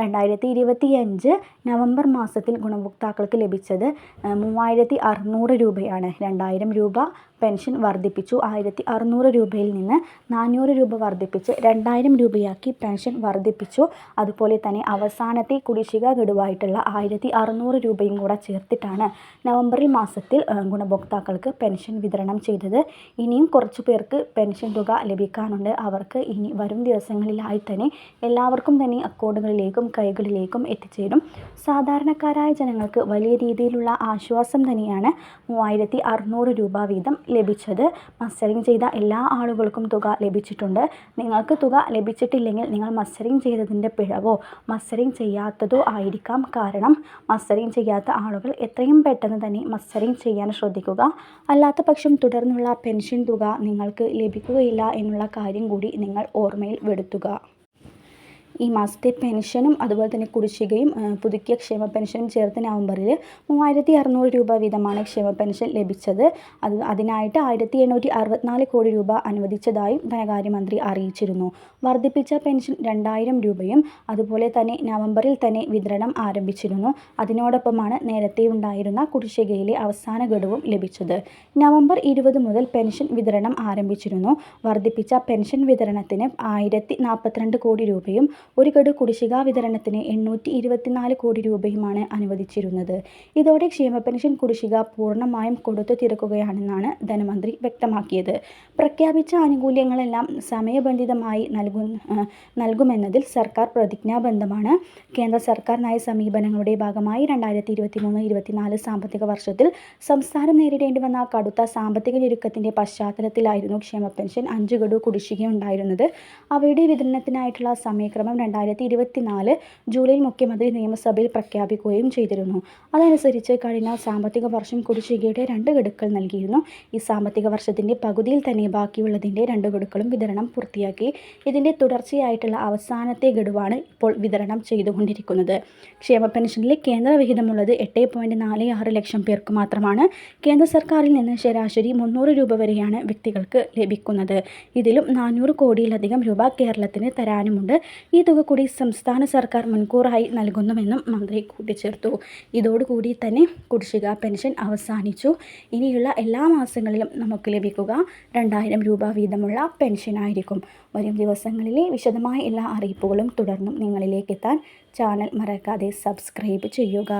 രണ്ടായിരത്തി ഇരുപത്തി അഞ്ച് നവംബർ മാസത്തിൽ ഗുണഭോക്താക്കൾക്ക് ലഭിച്ചത് മൂവായിരത്തി അറുന്നൂറ് രൂപയാണ്. രണ്ടായിരം രൂപ പെൻഷൻ വർദ്ധിപ്പിച്ചു. ആയിരത്തി അറുന്നൂറ് രൂപയിൽ നിന്ന് നാനൂറ് രൂപ വർദ്ധിപ്പിച്ച് രണ്ടായിരം രൂപയാക്കി പെൻഷൻ വർദ്ധിപ്പിച്ചു. അതുപോലെ തന്നെ അവസാനത്തെ കുടിശ്ശിക ഗഡുവായിട്ടുള്ള ആയിരത്തി അറുന്നൂറ് രൂപയും കൂടെ ചേർത്തിട്ടാണ് നവംബറിൽ മാസത്തിൽ ഗുണഭോക്താക്കൾക്ക് പെൻഷൻ വിതരണം ചെയ്തത്. ഇനിയും കുറച്ച് പേർക്ക് പെൻഷൻ തുക ലഭിക്കാനുണ്ട്. അവർക്ക് ഇനി വരും ദിവസങ്ങളിലായി തന്നെ എല്ലാവർക്കും തന്നെ അക്കൗണ്ടുകളിലേക്കും കൈകളിലേക്കും എത്തിച്ചേരും. സാധാരണക്കാരായ ജനങ്ങൾക്ക് വലിയ രീതിയിലുള്ള ആശ്വാസം തന്നെയാണ് മൂവായിരത്തി അറുന്നൂറ് രൂപ വീതം ലഭിച്ചത്. മസ്റ്ററിംഗ് ചെയ്ത എല്ലാ ആളുകൾക്കും തുക ലഭിച്ചിട്ടുണ്ട്. നിങ്ങൾക്ക് തുക ലഭിച്ചിട്ടില്ലെങ്കിൽ നിങ്ങൾ മസ്റ്ററിംഗ് ചെയ്തതിന്റെ പിഴവോ മസ്റ്ററിംഗ് ചെയ്യാത്തതോ ആയിരിക്കാം കാരണം മസ്റ്ററിംഗ് ചെയ്യാത്ത ആളുകൾ എത്രയും പെട്ടെന്ന് തന്നെ മസ്റ്ററിംഗ് ചെയ്യാൻ ശ്രദ്ധിക്കുക. അല്ലാത്ത പക്ഷം തുടർന്നുള്ള പെൻഷൻ തുക നിങ്ങൾക്ക് ലഭിക്കുകയില്ല എന്നുള്ള കാര്യം കൂടി നിങ്ങൾ ഓർമ്മയിൽ വെടുത്തുക ഈ മാസത്തെ പെൻഷനും അതുപോലെ തന്നെ കുടിശ്ശികയും പുതുക്കിയ ക്ഷേമ പെൻഷനും ചേർത്ത് നവംബറിൽ മൂവായിരത്തി അറുന്നൂറ് രൂപ വീതമാണ് ക്ഷേമ പെൻഷൻ ലഭിച്ചത്. അത് അതിനായിട്ട് ആയിരത്തി എണ്ണൂറ്റി അറുപത്തിനാല് കോടി രൂപ അനുവദിച്ചതായും ധനകാര്യമന്ത്രി അറിയിച്ചിരുന്നു. വർദ്ധിപ്പിച്ച പെൻഷൻ രണ്ടായിരം രൂപയും അതുപോലെ തന്നെ നവംബറിൽ തന്നെ വിതരണം ആരംഭിച്ചിരുന്നു. അതിനോടൊപ്പമാണ് നേരത്തെ ഉണ്ടായിരുന്ന കുടിശ്ശികയിലെ അവസാന ഘടവും ലഭിച്ചത്. നവംബർ ഇരുപത് മുതൽ പെൻഷൻ വിതരണം ആരംഭിച്ചിരുന്നു. വർദ്ധിപ്പിച്ച പെൻഷൻ വിതരണത്തിന് ആയിരത്തി നാൽപ്പത്തിരണ്ട് കോടി രൂപയും ഒരു ഗഡു കുടിശ്ശിക വിതരണത്തിന് എണ്ണൂറ്റി ഇരുപത്തിനാല് കോടി രൂപയുമാണ് അനുവദിച്ചിരുന്നത്. ഇതോടെ ക്ഷേമ പെൻഷൻ കുടിശ്ശിക പൂർണമായും കൊടുത്തു തീർക്കുകയാണെന്നാണ് ധനമന്ത്രി വ്യക്തമാക്കിയത്. പ്രഖ്യാപിച്ച ആനുകൂല്യങ്ങളെല്ലാം സമയബന്ധിതമായി നൽകും നൽകുമെന്നതിൽ സർക്കാർ പ്രതിജ്ഞാബന്ധമാണ് കേന്ദ്ര സർക്കാർ നയ സമീപനങ്ങളുടെ ഭാഗമായി രണ്ടായിരത്തി ഇരുപത്തി മൂന്ന് ഇരുപത്തിനാല് സാമ്പത്തിക വർഷത്തിൽ സംസ്ഥാനം നേരിടേണ്ടി വന്ന കടുത്ത സാമ്പത്തിക ഞെരുക്കത്തിന്റെ പശ്ചാത്തലത്തിലായിരുന്നു ക്ഷേമ പെൻഷൻ അഞ്ച് ഗഡു കുടിശ്ശികയുണ്ടായിരുന്നത്. അവയുടെ വിതരണത്തിനായിട്ടുള്ള സമയക്രമം രണ്ടായിരത്തി ഇരുപത്തിനാല് ജൂലൈയിൽ മുഖ്യമന്ത്രി നിയമസഭയിൽ പ്രഖ്യാപിക്കുകയും ചെയ്തിരുന്നു. അതനുസരിച്ച് കഴിഞ്ഞ സാമ്പത്തിക വർഷം കുടിശ്ശികയുടെ രണ്ട് ഗഡുക്കൾ നൽകിയിരുന്നു. ഈ സാമ്പത്തിക വർഷത്തിന്റെ പകുതിയിൽ തന്നെ ബാക്കിയുള്ളതിന്റെ രണ്ട് ഗഡുക്കളും വിതരണം പൂർത്തിയാക്കി. ഇതിന്റെ തുടർച്ചയായിട്ടുള്ള അവസാനത്തെ ഗഡുവാണ് ഇപ്പോൾ വിതരണം ചെയ്തുകൊണ്ടിരിക്കുന്നത്. ക്ഷേമ പെൻഷനിലെ കേന്ദ്ര വിഹിതമുള്ളത് എട്ട് പോയിന്റ് നാല് ആറ് ലക്ഷം പേർക്ക് മാത്രമാണ്. കേന്ദ്ര സർക്കാരിൽ നിന്ന് ശരാശരി മുന്നൂറ് രൂപ വരെയാണ് വ്യക്തികൾക്ക് ലഭിക്കുന്നത്. ഇതിലും നാനൂറ് കോടിയിലധികം രൂപ കേരളത്തിന് തരാനുമുണ്ട്. ഈ തുക കൂടി സംസ്ഥാന സർക്കാർ മുൻകൂറായി നൽകുന്നുവെന്നും മന്ത്രി കൂട്ടിച്ചേർത്തു. ഇതോടുകൂടി തന്നെ കുടിശ്ശിക പെൻഷൻ അവസാനിച്ചു. ഇനിയുള്ള എല്ലാ മാസങ്ങളിലും നമുക്ക് ലഭിക്കുക രണ്ടായിരം രൂപ വീതമുള്ള പെൻഷനായിരിക്കും. വരും ദിവസങ്ങളിലെ വിശദമായ എല്ലാ അറിയിപ്പുകളും തുടർന്നും നിങ്ങളിലേക്ക് എത്താൻ ചാനൽ മറക്കാതെ സബ്സ്ക്രൈബ് ചെയ്യുക.